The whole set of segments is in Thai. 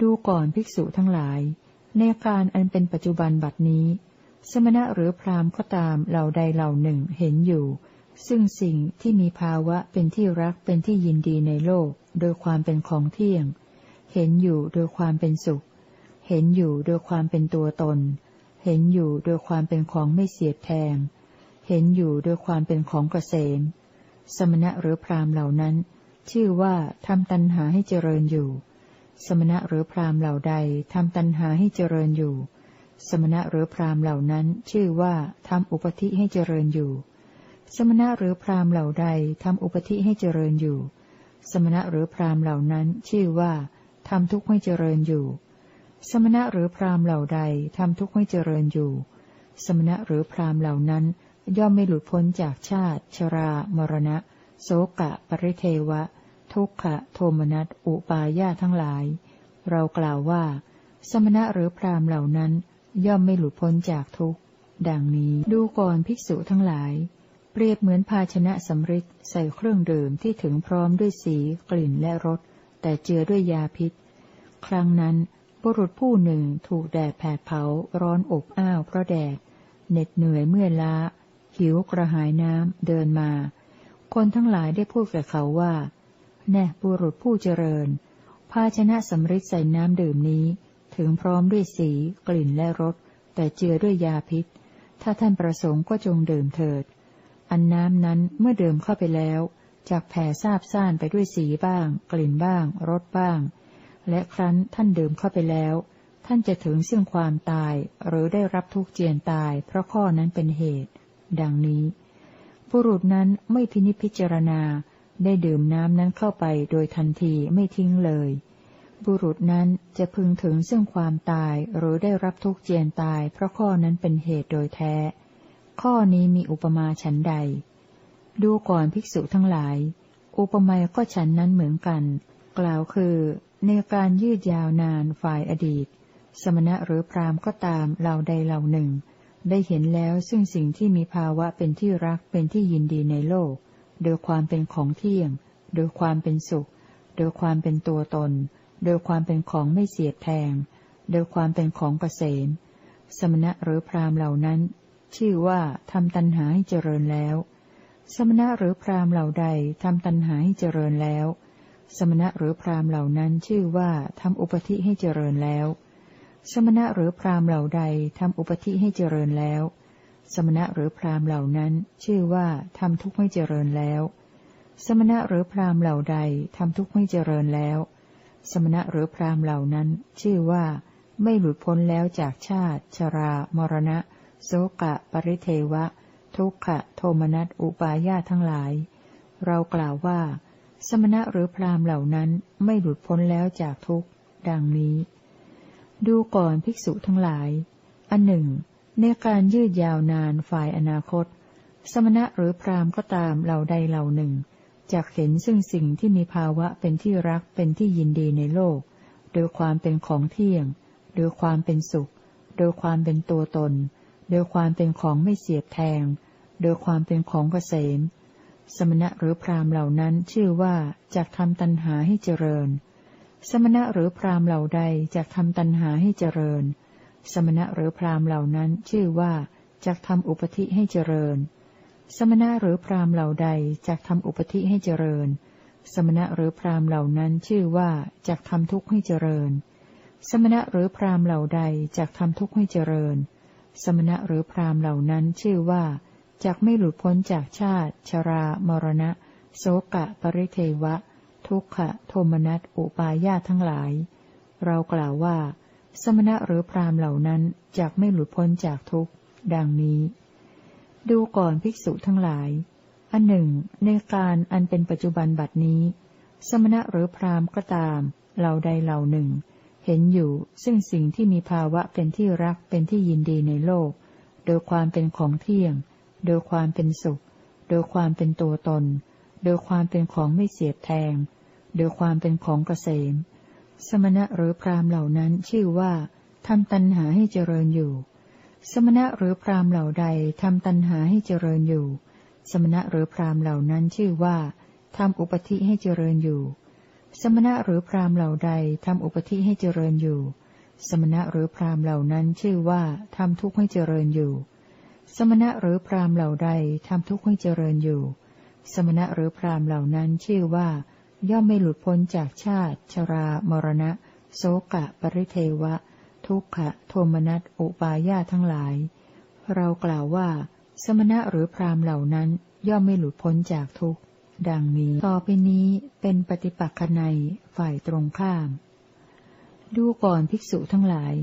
ดูก่อนภิกษุทั้งหลาย ในการอันเป็นปัจจุบันบัดนี้ สมณะหรือพราหมณ์ก็ตามเหล่าใดเหล่าหนึ่งเห็นอยู่ ซึ่งสิ่งที่มีภาวะเป็นที่รักเป็นที่ยินดีในโลก โดยความเป็นของเที่ยง เห็นอยู่โดยความเป็นสุข เห็นอยู่โดยความเป็นตัวตน เห็นอยู่โดยความเป็นของไม่เสียดแทง เห็นอยู่โดยความเป็นของเกษม สมณะหรือพราหมณ์เหล่านั้น ชื่อว่าทำตัณหาให้เจริญอยู่ สมณะหรือพราหมณ์เหล่าใดทำตัณหาให้เจริญอยู่ สมณะหรือพราหมณ์เหล่านั้นชื่อว่าทำอุปธิให้เจริญอยู่ สมณะหรือพราหมณ์เหล่าใดทำอุปธิให้เจริญอยู่ สมณะหรือพราหมณ์เหล่านั้นชื่อว่าทำทุกข์ให้เจริญอยู่ สมณะหรือพราหมณ์เหล่าใดทำทุกข์ให้เจริญอยู่ สมณะหรือพราหมณ์เหล่านั้น ย่อมไม่หลุดพ้นจากชาติ ชรา มรณะ โสกะ ปริเทวะ ทุกขะโทมนัสอุปาญาทั้งหลาย เรากล่าวว่า สมณะหรือพรามเหล่านั้น ย่อมไม่หลุดพ้นจากทุกข์ ดังนี้ดูก่อนภิกษุทั้งหลาย เปรียบเหมือนภาชนะสำริดใส่เครื่องดื่มที่ถึงพร้อมด้วยสี กลิ่นและรส แต่เจือด้วยยาพิษ ครั้งนั้นบุรุษผู้หนึ่งถูกแดดแผดเผาร้อนอบอ้าวเพราะแดด เหน็ดเหนื่อยเมื่อยล้า หิวกระหายน้ำเดินมา คนทั้งหลายได้พูดกับเขาว่า แน่บุรุษผู้เจริญ ภาชนะสำริดใส่น้ำดื่มนี้ ถึงพร้อมด้วยสี กลิ่นและรส แต่เจือด้วยยาพิษ ถ้าท่านประสงค์ก็จงดื่มเถิด อันน้ำนั้นเมื่อดื่มเข้าไปแล้วจากแผ่ซาบซ่านไปด้วยสีบ้าง กลิ่นบ้างรสบ้าง และครั้นท่านดื่มเข้าไปแล้ว ท่านจะถึงซึ่งความตายหรือได้รับทุกข์เจียนตาย เพราะข้อนั้นเป็นเหตุ ดังนี้ บุรุษนั้นไม่พินิจพิจารณา ได้ดื่มน้ำนั้นเข้าไปโดยทันทีไม่ทิ้งเลย บุรุษนั้นจะพึงถึงซึ่งความตายหรือได้รับทุกข์เจียนตายเพราะข้อนั้นเป็นเหตุโดยแท้ ข้อนี้มีอุปมาฉันใด ดูก่อนภิกษุทั้งหลาย อุปมาก็ฉันนั้นเหมือนกัน กล่าวคือ ในการยืดยาวนานฝ่ายอดีต สมณะหรือพราหมณ์ก็ตามเหล่าใดเหล่าหนึ่ง ได้เห็นแล้วซึ่งสิ่งที่มีภาวะเป็นที่รักเป็นที่ยินดีในโลก โดยความเป็นของเที่ยง โดยความเป็นสุข โดยความเป็นตัวตน โดยความเป็นของไม่เสียดแทง โดยความเป็นของเกษม สมณะหรือพราหมณ์เหล่านั้น ชื่อว่าทำตัณหาให้เจริญแล้ว สมณะหรือพราหมณ์เหล่าใดทำตัณหาให้เจริญแล้ว สมณะหรือพราหมณ์เหล่านั้นชื่อว่าทำอุปธิให้เจริญแล้ว สมณะหรือพราหมณ์เหล่าใดทำอุปธิให้เจริญแล้ว สมณะหรือพราหมณ์เหล่านั้น ชื่อว่าทำทุกข์ให้เจริญแล้ว สมณะหรือพราหมณ์เหล่าใดทำทุกข์ให้เจริญแล้ว สมณะหรือพราหมณ์เหล่านั้น ชื่อว่าไม่หลุดพ้นแล้วจากชาติ ชรา มรณะ โสกะ ปริเทวะ ทุกขะ โทมนัส อุปาญาทั้งหลาย เรากล่าวว่า สมณะหรือพราหมณ์เหล่านั้นไม่หลุดพ้นแล้วจากทุกข์ ดังนี้ ดูก่อนภิกษุทั้งหลาย อันหนึ่ง ในการยืดยาวนานฝ่ายอนาคต สมณะหรือพราหมณ์ก็ตามเหล่าใดเหล่าหนึ่งจากเห็นซึ่งสิ่งที่มีภาวะเป็นที่รักเป็นที่ยินดีในโลก โดยความเป็นของเที่ยง โดยความเป็นสุข โดยความเป็นตัวตน โดยความเป็นของไม่เสียบแทง โดยความเป็นของเกษม สมณะหรือพราหมณ์เหล่านั้นชื่อว่าจากทำตัณหาให้เจริญ สมณะหรือพราหมณ์เหล่าใดจากทำตัณหาให้เจริญ สมณะหรือพราหมณ์เหล่านั้นชื่อว่าจากทำอุปธิให้เจริญ สมณะหรือพราหมณ์เหล่าใดจากทำอุปธิให้เจริญ สมณะหรือพราหมณ์เหล่านั้นชื่อว่าจากทำทุกข์ให้เจริญ สมณะหรือพราหมณ์เหล่าใดจากทำทุกข์ให้เจริญ สมณะหรือพราหมณ์เหล่านั้นชื่อว่าจากไม่หลุดพ้นจากชาติ ชรา มรณะ โสกะ ปริเทวะ ทุกขะ โทมนัส อุปาญาทั้งหลาย เรากล่าวว่า สมณะหรือพราหมณ์เหล่านั้นจากไม่หลุดพ้นจากทุกข์ ดังนี้ ดูก่อนภิกษุทั้งหลาย อันหนึ่ง ในการอันเป็นปัจจุบันบัดนี้ สมณะหรือพราหมณ์ก็ตาม เหล่าใดเหล่าหนึ่ง เห็นอยู่ซึ่งสิ่งที่มีภาวะเป็นที่รักเป็นที่ยินดีในโลก โดยความเป็นของเที่ยง โดยความเป็นสุข โดยความเป็นตัวตน โดยความเป็นของไม่เสียบแทง โดยความเป็นของเกษม สมณะหรือพราหมณ์เหล่านั้นชื่อว่าทำตัณหาให้เจริญอยู่ สมณะหรือพราหมณ์เหล่าใดทำตัณหาให้เจริญอยู่ สมณะหรือพราหมณ์เหล่านั้นชื่อว่าทำอุปธิให้เจริญอยู่ สมณะหรือพรามเหล่าใดทำอุปธิให้เจริญอยู่ สมณะหรือพรามเหล่านั้นชื่อว่าทำทุกข์ให้เจริญอยู่ สมณะหรือพรามเหล่าใดทำทุกข์ให้เจริญอยู่ สมณะหรือพรามเหล่านั้นชื่อว่า ย่อมไม่หลุดพ้นจากชาติ ชรา มรณะ โสกะ ปริเทวะ ทุกขะ โทมนัส อุปาญาทั้งหลาย เรากล่าวว่า สมณะหรือพรามเหล่านั้น ย่อมไม่หลุดพ้นจากทุกข์ ดังนี้ ต่อไปนี้เป็นปฏิปักษนัยฝ่ายตรงข้าม ดูก่อนภิกษุทั้งหลาย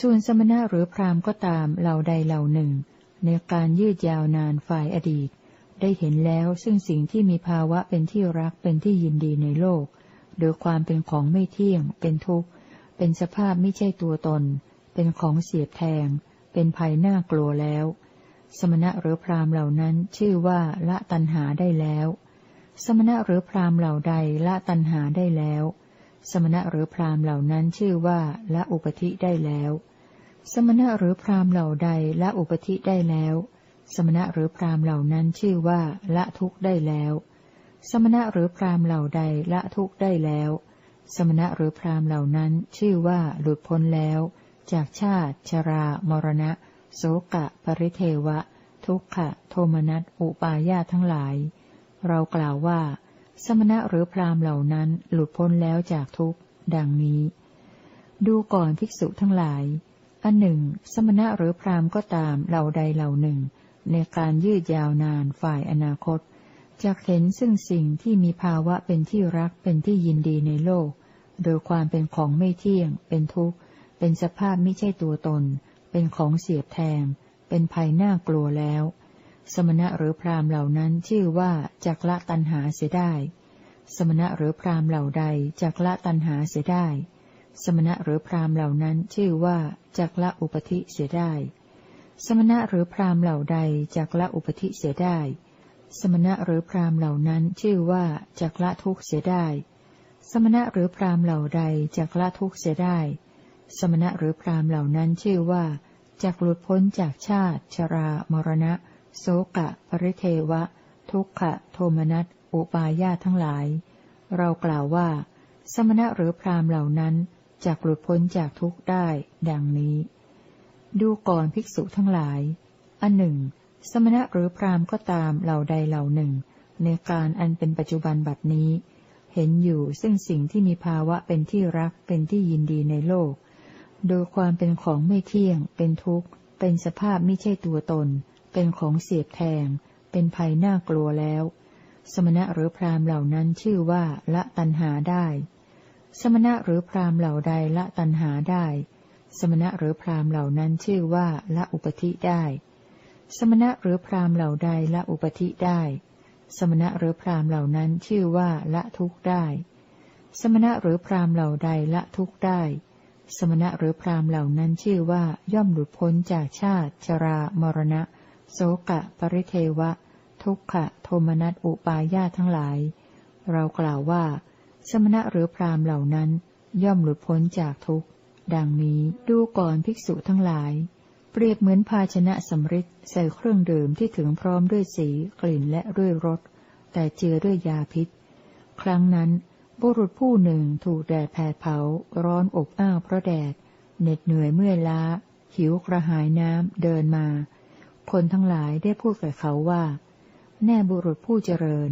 ส่วนสมณะหรือพรามก็ตามเหล่าใดเหล่าหนึ่ง ในการยืดยาวนานฝ่ายอดีต ได้เห็นแล้วซึ่งสิ่งที่มีภาวะเป็นที่รักเป็นที่ยินดีในโลก โดยความเป็นของไม่เที่ยง เป็นทุกข์ เป็นสภาพไม่ใช่ตัวตน เป็นของเสียบแทง เป็นภัยน่ากลัวแล้ว สมณะหรือพรามเหล่านั้นชื่อว่าละตัณหาได้แล้ว สมณะหรือพรามเหล่าใดละตัณหาได้แล้ว สมณะหรือพรามเหล่านั้นชื่อว่าละอุปธิได้แล้ว สมณะหรือพรามเหล่าใดละอุปธิได้แล้ว สมณะหรือพรามเหล่านั้นชื่อว่า ละทุกข์ได้แล้ว สมณะหรือพรามเหล่าใดละทุกข์ได้แล้ว สมณะหรือพรามเหล่านั้นชื่อว่าหลุดพ้นแล้ว จากชาติ ชรา มรณะ โสกะ ปริเทวะ ทุกขะ โทมนัส อุปาญาทั้งหลาย เรากล่าวว่า สมณะหรือพรามเหล่านั้นหลุดพ้นแล้วจากทุกข์ ดังนี้ ดูก่อนภิกษุทั้งหลายอันหนึ่ง สมณะหรือพรามก็ตามเหล่าใดเหล่าหนึ่ง ในการยืดยาวนานฝ่ายอนาคตจะเห็นซึ่งสิ่งที่มีภาวะเป็นที่รักเป็นที่ยินดีในโลก โดยความเป็นของไม่เที่ยง เป็นทุกข์ เป็นสภาพไม่ใช่ตัวตน เป็นของเสียบแทง เป็นภัยน่ากลัวแล้ว สมณะหรือพรามเหล่านั้นชื่อว่าจักละตันหาเสียได้ สมณะหรือพรามเหล่าใดจักละตันหาเสียได้ สมณะหรือพรามเหล่านั้นชื่อว่าจักละอุปธิเสียได้ สมณะหรือพรามเหล่าใดจักละอุปธิเสียได้ สมณะหรือพรามเหล่านั้นชื่อว่าจักละทุกเสียได้ สมณะหรือพรามเหล่าใดจักละทุกเสียได้ สมณะหรือพรามเหล่านั้นชื่อว่าจากหลุดพ้นจากชาติ ชรา มรณะ โสกะ ปริเทวะ ทุกขะ โทมนัส อุปาญาทั้งหลาย เรากล่าวว่า สมณะหรือพรามเหล่านั้นจากหลุดพ้นจากทุกข์ได้ ดังนี้ ดูก่อนภิกษุทั้งหลาย อันหนึ่ง สมณะหรือพรามก็ตามเหล่าใดเหล่าหนึ่ง ในการอันเป็นปัจจุบันบัดนี้ เห็นอยู่ซึ่งสิ่งที่มีภาวะเป็นที่รักเป็นที่ยินดีในโลก โดยความเป็นของไม่เที่ยง เป็นทุกข์ เป็นสภาพไม่ใช่ตัวตน เป็นของเสียบแทง เป็นภัยน่ากลัวแล้ว สมณะหรือพรามเหล่านั้นชื่อว่าละตัณหาได้ สมณะหรือพรามเหล่าใดละตัณหาได้ สมณะหรือพราหมเหล่านั้นชื่อว่าละอุปธิได้ สมณะหรือพราหมเหล่าใดละอุปธิได้ สมณะหรือพราหมเหล่านั้นชื่อว่าละทุกได้ สมณะหรือพราหมเหล่าใดละทุกได้ สมณะหรือพราหมเหล่านั้นชื่อว่าย่อมหลุดพ้นจากชาติ ชรา มรณะ โสกะ ปริเทวะ ทุกขะ โทมนัสอุปาญาทั้งหลาย เรากล่าวว่า สมณะหรือพราหมเหล่านั้นย่อมหลุดพ้นจากทุกข์ ดังนี้ดูก่อนภิกษุทั้งหลาย เปรียบเหมือนภาชนะสำริดใส่เครื่องดื่มที่ถึงพร้อมด้วยสีกลิ่นและด้วยรสแต่เจือด้วยยาพิษ ครั้งนั้น บุรุษผู้หนึ่งถูกแดดแผดเผา ร้อนอบอ้าวเพราะแดด เหน็ดเหนื่อยเมื่อยล้า หิวกระหายน้ำเดินมา คนทั้งหลายได้พูดกับเขาว่า แน่บุรุษผู้เจริญ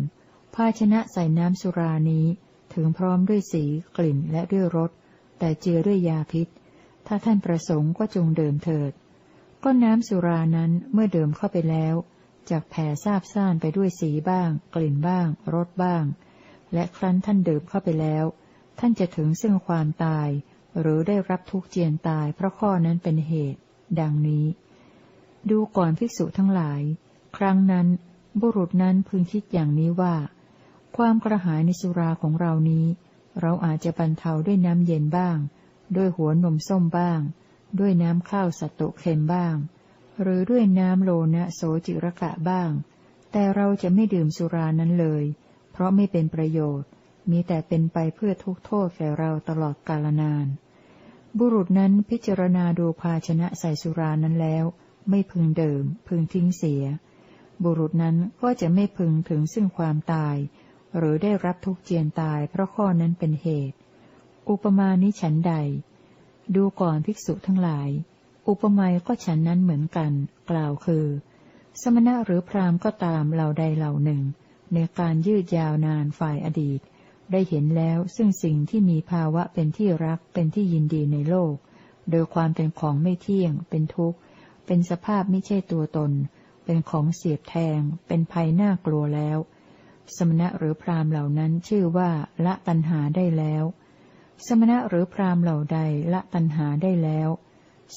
ภาชนะใส่น้ำสุรานี้ถึงพร้อมด้วยสีกลิ่นและด้วยรส แต่เจือด้วยยาพิษ ถ้าท่านประสงค์ก็จงเดิมเถิด ก็น้ำสุรานั้นเมื่อเดิมเข้าไปแล้วจากแผ่ซาบซ่านไปด้วยสีบ้าง กลิ่นบ้างรสบ้าง และครั้นท่านเดื่มเข้าไปแล้ว ท่านจะถึงซึ่งความตาย หรือได้รับทุกข์เจียนตายเพราะข้อนั้นเป็นเหตุ ดังนี้ ดูก่อนภิกษุทั้งหลาย ครั้งนั้น บุรุษนั้นพึงคิดอย่างนี้ว่า ความกระหายในสุราของเรานี้ เราอาจจะบรรเทาด้วยน้ำเย็นบ้าง ด้วยหัวนมส้มบ้าง ด้วยน้ำข้าวสัตตุเค็มบ้าง หรือด้วยน้ำโลนะโสจิรกะบ้าง แต่เราจะไม่ดื่มสุรานั้นเลย เพราะไม่เป็นประโยชน์ มีแต่เป็นไปเพื่อทุกโทษแก่เราตลอดกาลนาน บุรุษนั้นพิจารณาดูภาชนะใส่สุรานั้นแล้ว ไม่พึงเดิม พึงทิ้งเสีย บุรุษนั้นก็จะไม่พึงถึงซึ่งความตาย หรือได้รับทุกข์เจียนตายเพราะข้อนั้นเป็นเหตุ อุปมานี้ฉันใด ดูก่อนภิกษุทั้งหลาย อุปมาก็ฉันนั้นเหมือนกัน กล่าวคือ สมณะหรือพราหมณ์ก็ตามเหล่าใดเหล่าหนึ่ง ในการยืดยาวนานฝ่ายอดีต ได้เห็นแล้วซึ่งสิ่งที่มีภาวะเป็นที่รักเป็นที่ยินดีในโลก โดยความเป็นของไม่เที่ยง เป็นทุกข์ เป็นสภาพไม่ใช่ตัวตน เป็นของเสียบแทง เป็นภัยน่ากลัวแล้ว สมณะหรือพราหมณ์เหล่านั้นชื่อว่าละตัณหาได้แล้ว สมณะหรือพราหมณ์เหล่าใดละตัณหาได้แล้ว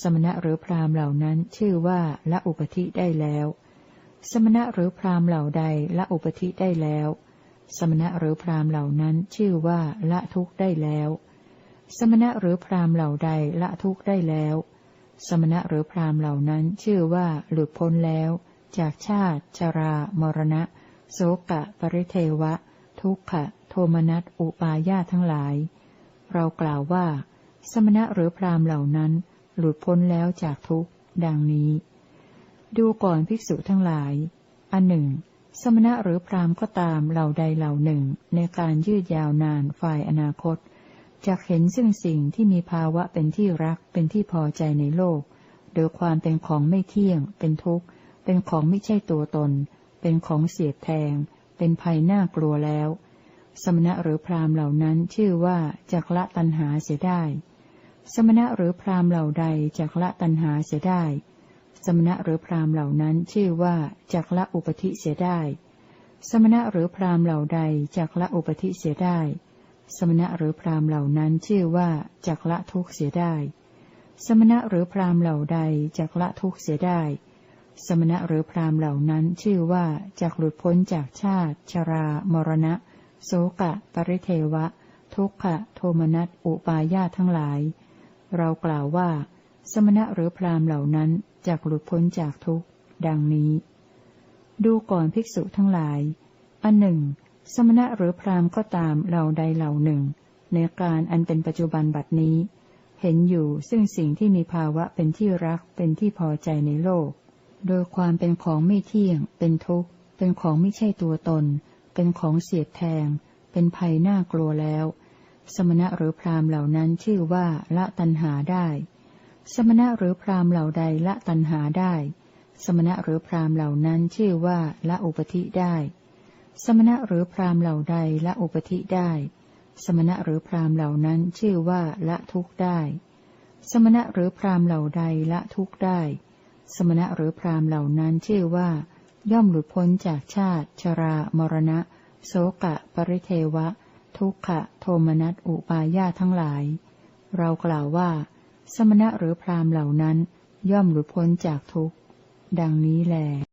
สมณะหรือพราหมณ์เหล่านั้นชื่อว่าละอุปธิได้แล้ว สมณะหรือพราหมณ์เหล่าใดละอุปธิได้แล้ว สมณะหรือพราหมณ์เหล่านั้นชื่อว่าละทุกข์ได้แล้ว สมณะหรือพราหมณ์เหล่าใดละทุกข์ได้แล้ว สมณะหรือพราหมณ์เหล่านั้นชื่อว่าหลุดพ้นแล้ว จากชาติ ชรา มรณะ โสกะ ปริเทวะ ทุกขะ โทมนัส อุปาญาทั้งหลาย เรากล่าวว่า สมณะหรือพรามเหล่านั้น หลุดพ้นแล้วจากทุกข์ ดังนี้ ดูก่อนภิกษุทั้งหลาย อันหนึ่ง สมณะหรือพรามก็ตามเหล่าใดเหล่าหนึ่ง ในการยืดยาวนานฝ่ายอนาคตจะเห็นซึ่งสิ่งที่มีภาวะเป็นที่รักเป็นที่พอใจในโลก โดยความเป็นของไม่เที่ยง เป็นทุกข์ เป็นของไม่ใช่ตัวตน เป็นของเสียดแทง เป็นภัยน่ากลัวแล้ว สมณะหรือพราหมณ์เหล่านั้นชื่อว่าจักละตัณหาเสียได้ สมณะหรือพราหมณ์เหล่าใดจักละตัณหาเสียได้ สมณะหรือพราหมณ์เหล่านั้นชื่อว่าจักละอุปธิเสียได้ สมณะหรือพราหมณ์เหล่าใดจักละอุปธิเสียได้ สมณะหรือพราหมณ์เหล่านั้นชื่อว่าจักละทุกเสียได้ สมณะหรือพราหมณ์เหล่าใดจักละทุกเสียได้ สมณะหรือพราหมณ์เหล่านั้นชื่อว่าจักหลุดพ้นจากชาติ ชรา มรณะ โสกะ ปริเทวะ ทุกขะ โทมนัส อุปาญาตทั้งหลาย เรากล่าวว่า สมณะหรือพราหมณ์เหล่านั้นจักหลุดพ้นจากทุกข์ ดังนี้ ดูก่อนภิกษุทั้งหลาย อันหนึ่ง สมณะหรือพราหมณ์ก็ตามเหล่าใดเหล่าหนึ่ง ในการอันเป็นปัจจุบันบัดนี้ เห็นอยู่ซึ่งสิ่งที่มีภาวะเป็นที่รักเป็นที่พอใจในโลก โดยความเป็นของไม่เที่ยง เป็นทุกข์ เป็นของไม่ใช่ตัวตน เป็นของเสียดแทง เป็นภัยน่ากลัวแล้ว สมณะหรือพราหมณ์เหล่านั้นชื่อว่าละตัณหาได้ สมณะหรือพราหมณ์เหล่าใดละตัณหาได้ สมณะหรือพราหมณ์เหล่านั้นชื่อว่าละอุปธิได้ สมณะหรือพราหมณ์เหล่าใดละอุปธิได้ สมณะหรือพราหมณ์เหล่านั้นชื่อว่าละทุกข์ได้ สมณะหรือพราหมณ์เหล่าใดละทุกข์ได้ สมณะหรือพราหมณ์เหล่านั้นชื่อว่า ย่อมหลุดพ้นจากชาติ ชรา มรณะ โสกะ ปริเทวะ ทุกขะ โทมนัสอุปาญาทั้งหลาย เรากล่าวว่า สมณะหรือพราหมณ์เหล่านั้น ย่อมหลุดพ้นจากทุกข์ ดังนี้แหล